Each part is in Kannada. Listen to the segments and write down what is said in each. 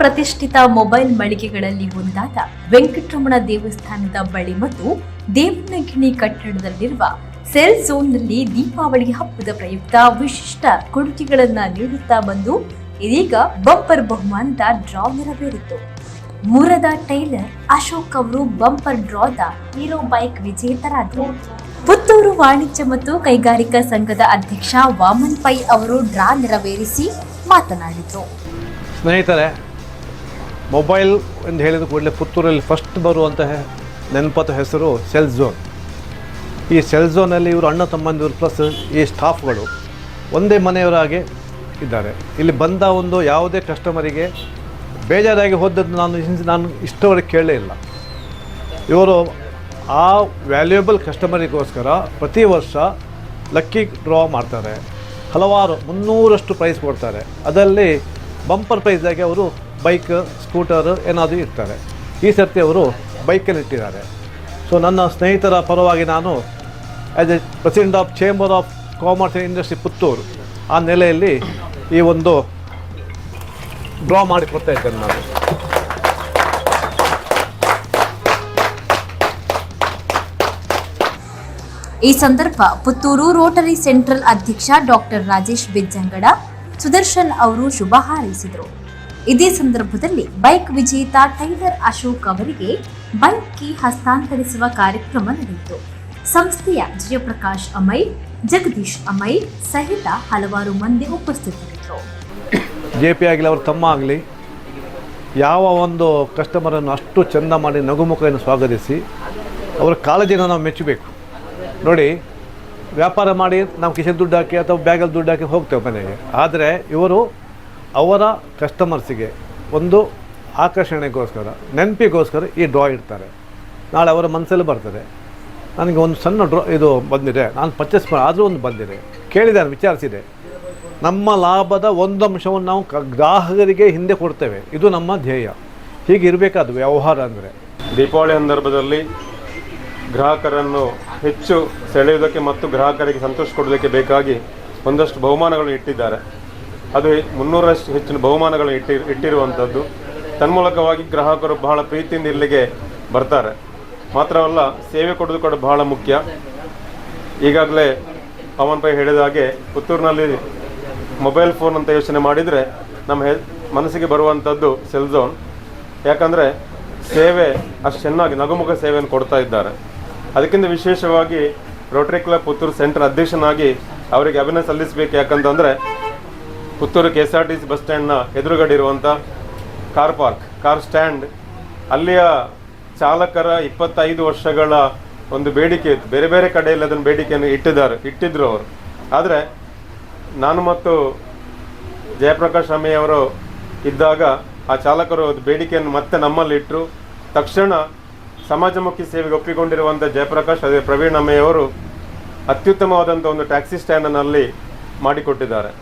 ಪ್ರತಿಷ್ಠಿತ ಮೊಬೈಲ್ ಮಳಿಗೆಗಳಲ್ಲಿ ಒಂದಾದ ವೆಂಕಟರಮಣ ದೇವಸ್ಥಾನದ ಬಳಿ ಮತ್ತು ದೇವನಗಿಣಿ ಕಟ್ಟಡದಲ್ಲಿರುವ ಸೆಲ್ ಝೋನ್ನಲ್ಲಿ ದೀಪಾವಳಿ ಹಬ್ಬದ ಪ್ರಯುಕ್ತ ವಿಶಿಷ್ಟ ಕೊಡುಗೆಗಳನ್ನು ನೀಡುತ್ತಾ ಬಂದು ಇದೀಗ ಬಂಪರ್ ಬಹುಮಾನದ ಡ್ರಾ ನೆರವೇರಿತು. ಮುರದ ಟೈಲರ್ ಅಶೋಕ್ ಅವರು ಬಂಪರ್ ಡ್ರಾದ ಹೀರೋ ಬೈಕ್ ವಿಜೇತರಾದರು. ಪುತ್ತೂರು ವಾಣಿಜ್ಯ ಮತ್ತು ಕೈಗಾರಿಕಾ ಸಂಘದ ಅಧ್ಯಕ್ಷ ವಾಮನ್ ಪೈ ಅವರು ಡ್ರಾ ನೆರವೇರಿಸಿ ಮಾತನಾಡಿದರು. ಸ್ನೇಹಿತರೆ ಮೊಬೈಲ್ ಎಂದು ಹೇಳಿದ ಕೂಡಲೇ ಪುತ್ತೂರಲ್ಲಿ ಫಸ್ಟ್ ಬರುವಂತಹ ನೆನಪದ ಹೆಸರು ಸೆಲ್ ಝೋನ್ ಈ ಸೆಲ್ ಝೋನಲ್ಲಿ ಇವರು ಅಣ್ಣ ತಮ್ಮಂದಿರು ಪ್ಲಸ್ ಈ ಸ್ಟಾಫ್ಗಳು ಒಂದೇ ಮನೆಯವರಾಗೆ ಇದ್ದಾರೆ. ಇಲ್ಲಿ ಬಂದ ಒಂದು ಯಾವುದೇ ಕಸ್ಟಮರಿಗೆ ಬೇಜಾರಾಗಿ ಹೋದದ್ದು ನಾನು ನಾನು ಇಷ್ಟವರೆಗೆ ಕೇಳಲೇ ಇಲ್ಲ. ಇವರು ಆ ವ್ಯಾಲ್ಯೂಯಬಲ್ ಕಸ್ಟಮರಿಗೋಸ್ಕರ ಪ್ರತಿ ವರ್ಷ ಲಕ್ಕಿ ಡ್ರಾ ಮಾಡ್ತಾರೆ. ಹಲವಾರು ಮುನ್ನೂರಷ್ಟು ಪ್ರೈಸ್ ಕೊಡ್ತಾರೆ. ಅದರಲ್ಲಿ ಬಂಪರ್ ಪ್ರೈಸಾಗಿ ಅವರು ಬೈಕ್, ಸ್ಕೂಟರ್ ಏನಾದರೂ ಇರ್ತಾರೆ. ಈ ಸರ್ತಿ ಅವರು ಬೈಕಲ್ಲಿ ಇಟ್ಟಿದ್ದಾರೆ. ಸೊ ನನ್ನ ಸ್ನೇಹಿತರ ಪರವಾಗಿ ನಾನು as a president of chamber of commerce and industry Puttur, ಆ ನೆಲೆಯಲ್ಲಿ ಈ ಒಂದು ಡ್ರಾ ಮಾಡಿ ಕೊಡ್ತಾ ಇದ್ದೇನೆ ನಾನು. ಈ ಸಂದರ್ಭ ಪುತ್ತೂರು ರೋಟರಿ ಸೆಂಟ್ರಲ್ ಅಧ್ಯಕ್ಷ ಡಾಕ್ಟರ್ ರಾಜೇಶ್ ಬಿಜ್ಜಂಗಡ, ಸುದರ್ಶನ್ ಅವರು ಶುಭ ಹಾರೈಸಿದರು. ಇದೇ ಸಂದರ್ಭದಲ್ಲಿ ಬೈಕ್ ವಿಜೇತ ಟೈಲರ್ ಅಶೋಕ್ ಅವರಿಗೆ ಬೈಕ್ ಕೀ ಹಸ್ತಾಂತರಿಸುವ ಕಾರ್ಯಕ್ರಮ ನಡೆಯಿತು. ಸಂಸ್ಥೆಯ ಜಯಪ್ರಕಾಶ್ ಅಮೈ, ಜಗದೀಶ್ ಅಮೈ ಸಹಿತ ಹಲವಾರು ಮಂದಿ ಉಪಸ್ಥಿತರಿದ್ದರು. ಜೆ ಪಿ ಆಗಲಿ ಅವ್ರ ತಮ್ಮ ಆಗಲಿ. ಯಾವ ಒಂದು ಕಸ್ಟಮರನ್ನು ಅಷ್ಟು ಚೆಂದ ಮಾಡಿ ನಗುಮುಖವನ್ನು ಸ್ವಾಗತಿಸಿ, ಅವರ ಕಾಳಜಿನ ನಾವು ಮೆಚ್ಚಬೇಕು. ನೋಡಿ, ವ್ಯಾಪಾರ ಮಾಡಿ ನಾವು ಕಿಶನ್ ದುಡ್ಡು ಹಾಕಿ ಅಥವಾ ಬ್ಯಾಗಲ್ಲಿ ದುಡ್ಡು ಹಾಕಿ ಹೋಗ್ತೇವೆ ಮನೆಗೆ. ಆದರೆ ಇವರು ಅವರ ಕಸ್ಟಮರ್ಸಿಗೆ ಒಂದು ಆಕರ್ಷಣೆಗೋಸ್ಕರ, ನೆನಪಿಗೋಸ್ಕರ ಈ ಡ್ರಾ ಇಡ್ತಾರೆ. ನಾಳೆ ಅವರ ಮನಸ್ಸಲ್ಲಿ ಬರ್ತದೆ. ನನಗೆ ಒಂದು ಸಣ್ಣ ಡ್ರಾ ಇದು ಬಂದಿದೆ. ನಾನು ಪರ್ಚೇಸ್ ಮಾಡಿ, ಆದರೂ ಒಂದು ಬಂದಿದೆ. ಕೇಳಿದ್ದಾರೆ ವಿಚಾರಿಸಿದೆ. ನಮ್ಮ ಲಾಭದ ಒಂದು ಅಂಶವನ್ನು ನಾವು ಗ್ರಾಹಕರಿಗೆ ಹಿಂದೆ ಕೊಡ್ತೇವೆ. ಇದು ನಮ್ಮ ಧ್ಯೇಯ. ಹೀಗೆ ಇರಬೇಕಾದ ವ್ಯವಹಾರ ಅಂದರೆ. ದೀಪಾವಳಿ ಸಂದರ್ಭದಲ್ಲಿ ಗ್ರಾಹಕರನ್ನು ಹೆಚ್ಚು ಸೆಳೆಯುವುದಕ್ಕೆ ಮತ್ತು ಗ್ರಾಹಕರಿಗೆ ಸಂತೋಷ ಕೊಡೋದಕ್ಕೆ ಬೇಕಾಗಿ ಒಂದಷ್ಟು ಬಹುಮಾನಗಳು ಇಟ್ಟಿದ್ದಾರೆ. ಅದು ಮುನ್ನೂರಷ್ಟು ಹೆಚ್ಚಿನ ಬಹುಮಾನಗಳು ಇಟ್ಟಿ, ಇಟ್ಟಿರುವಂಥದ್ದು. ತನ್ಮೂಲಕವಾಗಿ ಗ್ರಾಹಕರು ಬಹಳ ಪ್ರೀತಿಯಿಂದ ಇಲ್ಲಿಗೆ ಬರ್ತಾರೆ. ಮಾತ್ರವಲ್ಲ, ಸೇವೆ ಕೊಡೋದು ಕೂಡ ಬಹಳ ಮುಖ್ಯ. ಈಗಾಗಲೇ ಪವನ್ ಪೈ ಹೇಳಿದ ಹಾಗೆ, ಪುತ್ತೂರಿನಲ್ಲಿ ಮೊಬೈಲ್ ಫೋನ್ ಅಂತ ಯೋಚನೆ ಮಾಡಿದರೆ ನಮ್ಮ ಹೆ, ಮನಸ್ಸಿಗೆ ಬರುವಂಥದ್ದು ಸೆಲ್ಝೋನ್ ಯಾಕಂದರೆ, ಸೇವೆ ಅಷ್ಟು ಚೆನ್ನಾಗಿ, ನಗುಮುಖ ಸೇವೆಯನ್ನು ಕೊಡ್ತಾ ಇದ್ದಾರೆ. ಅದಕ್ಕಿಂತ ವಿಶೇಷವಾಗಿ ರೋಟರಿ ಕ್ಲಬ್ ಪುತ್ತೂರು ಸೆಂಟರ್ ಅಧ್ಯಕ್ಷನಾಗಿ ಅವರಿಗೆ ಅಭಿನಯ ಸಲ್ಲಿಸಬೇಕು ಯಾಕಂತಂದರೆ Puttur K S R T C bus ಸ್ಟ್ಯಾಂಡ್ನ ಎದುರುಗಡೆ ಇರುವಂಥ ಕಾರ್ ಪಾರ್ಕ್, ಕಾರ್ ಸ್ಟ್ಯಾಂಡ್. ಅಲ್ಲಿಯ ಚಾಲಕರ ಇಪ್ಪತ್ತೈದು ವರ್ಷಗಳ ಒಂದು ಬೇಡಿಕೆ ಇತ್ತು. ಬೇರೆ ಬೇರೆ ಕಡೆಯಲ್ಲಿ ಅದನ್ನು ಬೇಡಿಕೆಯನ್ನು ಇಟ್ಟಿದ್ದಾರೆ, ಇಟ್ಟಿದ್ರು ಅವರು. ಆದರೆ ನಾನು ಮತ್ತು ಜಯಪ್ರಕಾಶ್ ಅಮ್ಮೆಯವರು ಇದ್ದಾಗ ಆ ಚಾಲಕರು ಅದು ಬೇಡಿಕೆಯನ್ನು ಮತ್ತೆ ನಮ್ಮಲ್ಲಿ ಇಟ್ಟರು ತಕ್ಷಣ ಸಮಾಜಮುಖಿ ಸೇವೆಗೆ ಒಪ್ಪಿಕೊಂಡಿರುವಂಥ ಜಯಪ್ರಕಾಶ್, ಅದೇ ಪ್ರವೀಣ್ ಅಮ್ಮೆಯವರು ಅತ್ಯುತ್ತಮವಾದಂಥ ಒಂದು ಟ್ಯಾಕ್ಸಿ ಸ್ಟ್ಯಾಂಡನ್ನು ಅಲ್ಲಿ ಮಾಡಿಕೊಟ್ಟಿದ್ದಾರೆ.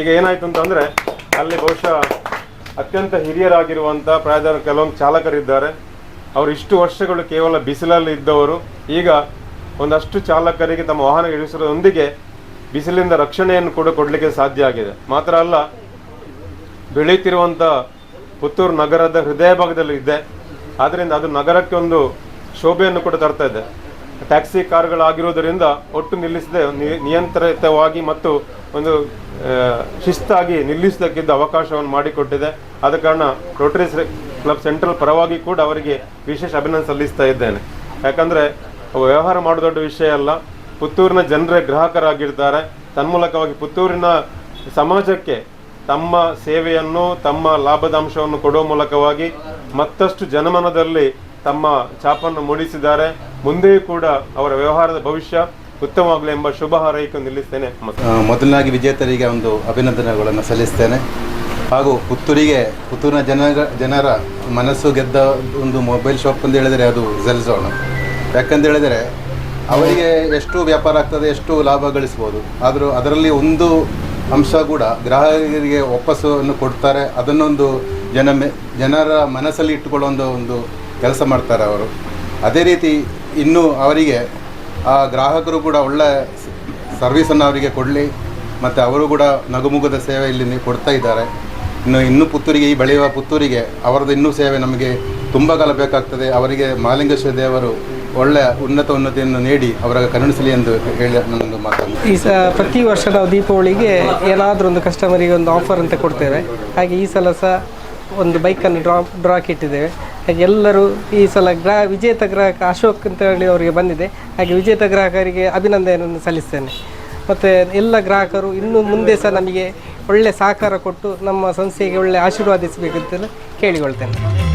ಈಗ ಏನಾಯಿತು ಅಂತಂದರೆ, ಅಲ್ಲಿ ಬಹುಶಃ ಅತ್ಯಂತ ಹಿರಿಯರಾಗಿರುವಂಥ ಪ್ರಾಯದ ಕೆಲವೊಂದು ಚಾಲಕರಿದ್ದಾರೆ. ಅವರು ಇಷ್ಟು ವರ್ಷಗಳು ಕೇವಲ ಬಿಸಿಲಲ್ಲಿ ಇದ್ದವರು. ಈಗ ಒಂದಷ್ಟು ಚಾಲಕರಿಗೆ ತಮ್ಮ ವಾಹನ ಇಳಿಸುವುದರೊಂದಿಗೆ ಬಿಸಿಲಿಂದ ರಕ್ಷಣೆಯನ್ನು ಕೂಡ ಕೊಡಲಿಕ್ಕೆ ಸಾಧ್ಯ ಆಗಿದೆ. ಮಾತ್ರ ಅಲ್ಲ ಬೆಳೆಯುತ್ತಿರುವಂಥ ಪುತ್ತೂರು ನಗರದ ಹೃದಯ ಭಾಗದಲ್ಲಿ ಇದೆ. ಆದ್ದರಿಂದ ಅದು ನಗರಕ್ಕೆ ಒಂದು ಶೋಭೆಯನ್ನು ಕೂಡ ತರ್ತಾ ಇದೆ. ಟ್ಯಾಕ್ಸಿ ಕಾರ್ಗಳಾಗಿರುವುದರಿಂದ ಒಟ್ಟು ನಿಲ್ಲಿಸದೆ ನಿಯಂತ್ರಿತವಾಗಿ ಮತ್ತು ಒಂದು ಶಿಸ್ತಾಗಿ ನಿಲ್ಲಿಸಲಿಕ್ಕಿದ್ದ ಅವಕಾಶವನ್ನು ಮಾಡಿಕೊಟ್ಟಿದೆ. ಆದ ಕಾರಣ ರೋಟರಿ ಕ್ಲಬ್ ಸೆಂಟ್ರಲ್ ಪರವಾಗಿ ಕೂಡ ಅವರಿಗೆ ವಿಶೇಷ ಅಭಿನಂದನೆ ಸಲ್ಲಿಸ್ತಾ ಇದ್ದೇನೆ. ಯಾಕಂದರೆ ವ್ಯವಹಾರ ಮಾಡೋ ದೊಡ್ಡ ವಿಷಯ ಅಲ್ಲ. ಪುತ್ತೂರಿನ ಜನರೇ ಗ್ರಾಹಕರಾಗಿರ್ತಾರೆ ತನ್ಮೂಲಕವಾಗಿ ಪುತ್ತೂರಿನ ಸಮಾಜಕ್ಕೆ ತಮ್ಮ ಸೇವೆಯನ್ನು, ತಮ್ಮ ಲಾಭದ ಅಂಶವನ್ನು ಕೊಡುವ ಮೂಲಕವಾಗಿ ಮತ್ತಷ್ಟು ಜನಮನದಲ್ಲಿ ತಮ್ಮ ಛಾಪನ್ನು ಮೂಡಿಸಿದ್ದಾರೆ. ಮುಂದೆಯೂ ಕೂಡ ಅವರ ವ್ಯವಹಾರದ ಭವಿಷ್ಯ ಉತ್ತಮವಾಗಲಿ ಎಂಬ ಶುಭ ಹಾರೈಕೆ ನಿಲ್ಲಿಸ್ತೇನೆ. ಮೊದಲಾಗಿ ವಿಜೇತರಿಗೆ ಒಂದು ಅಭಿನಂದನೆಗಳನ್ನು ಸಲ್ಲಿಸ್ತೇನೆ. ಹಾಗೂ ಪುತ್ತೂರಿಗೆ, ಪುತ್ತೂರಿನ ಜನ ಜನರ ಮನಸ್ಸು ಗೆದ್ದ ಒಂದು ಮೊಬೈಲ್ ಶಾಪ್ ಅಂತ ಹೇಳಿದರೆ ಅದು ಝೆಲ್ ಝೋನ್ ಯಾಕಂತ ಹೇಳಿದರೆ, ಅವರಿಗೆ ಎಷ್ಟು ವ್ಯಾಪಾರ ಆಗ್ತದೆ, ಎಷ್ಟು ಲಾಭ ಗಳಿಸ್ಬೋದು. ಆದರೂ ಅದರಲ್ಲಿ ಒಂದು ಅಂಶ ಕೂಡ ಗ್ರಾಹಕರಿಗೆ ವಾಪಸ್ಸನ್ನು ಕೊಡ್ತಾರೆ. ಅದನ್ನೊಂದು ಜನ ಜನರ ಮನಸ್ಸಲ್ಲಿ ಇಟ್ಟುಕೊಳ್ಳೋ ಒಂದು ಕೆಲಸ ಮಾಡ್ತಾರೆ ಅವರು. ಅದೇ ರೀತಿ ಇನ್ನು ಅವರಿಗೆ ಆ ಗ್ರಾಹಕರು ಕೂಡ ಒಳ್ಳೆ ಸರ್ವಿಸನ್ನು ಅವರಿಗೆ ಕೊಡಲಿ, ಮತ್ತು ಅವರು ಕೂಡ ನಗುಮುಗದ ಸೇವೆ ಇಲ್ಲಿ ಕೊಡ್ತಾ ಇದ್ದಾರೆ. ಇನ್ನು, ಇನ್ನೂ ಪುತ್ತೂರಿಗೆ, ಈ ಬೆಳೆಯುವ ಪುತ್ತೂರಿಗೆ ಅವರದ್ದು ಇನ್ನೂ ಸೇವೆ ನಮಗೆ ತುಂಬ ಕಾಲ ಬೇಕಾಗ್ತದೆ. ಅವರಿಗೆ ಮಾಲಿಂಗೇಶ್ವರ ದೇವರು ಒಳ್ಳೆಯ ಉನ್ನತ ಉನ್ನತಿಯನ್ನು ನೀಡಿ ಅವರ ಕರುಣಿಸಲಿ ಎಂದು ಹೇಳಿ ನನ್ನೊಂದು ಮಾತನ್ನು. ಈ ಸ, ಪ್ರತಿ ವರ್ಷ ನಾವು ದೀಪಾವಳಿಗೆ ಏನಾದರೂ ಒಂದು ಕಸ್ಟಮರಿಗೆ ಒಂದು ಆಫರ್ ಅಂತ ಕೊಡ್ತೇವೆ. ಹಾಗೆ ಈ ಸಲ ಸಹ ಒಂದು ಬೈಕನ್ನು ಡ್ರಾ ಡ್ರಾಕ್ ಇಟ್ಟಿದ್ದೇವೆ ಹಾಗೆ ಎಲ್ಲರೂ ಈ ಸಲ ಗ್ರಾ ವಿಜೇತ ಗ್ರಾಹಕ ಅಶೋಕ್ ಅಂತ ಹೇಳಿ ಅವರಿಗೆ ಬಂದಿದೆ. ಹಾಗೆ ವಿಜೇತ ಗ್ರಾಹಕರಿಗೆ ಅಭಿನಂದನೆಯನ್ನು ಸಲ್ಲಿಸ್ತೇನೆ. ಮತ್ತು ಎಲ್ಲ ಗ್ರಾಹಕರು ಇನ್ನೂ ಮುಂದೆ ಸಹ ನಮಗೆ ಒಳ್ಳೆಯ ಸಹಕಾರ ಕೊಟ್ಟು ನಮ್ಮ ಸಂಸ್ಥೆಗೆ ಒಳ್ಳೆ ಆಶೀರ್ವಾದಿಸಬೇಕಂತ ಕೇಳಿಕೊಳ್ತೇನೆ.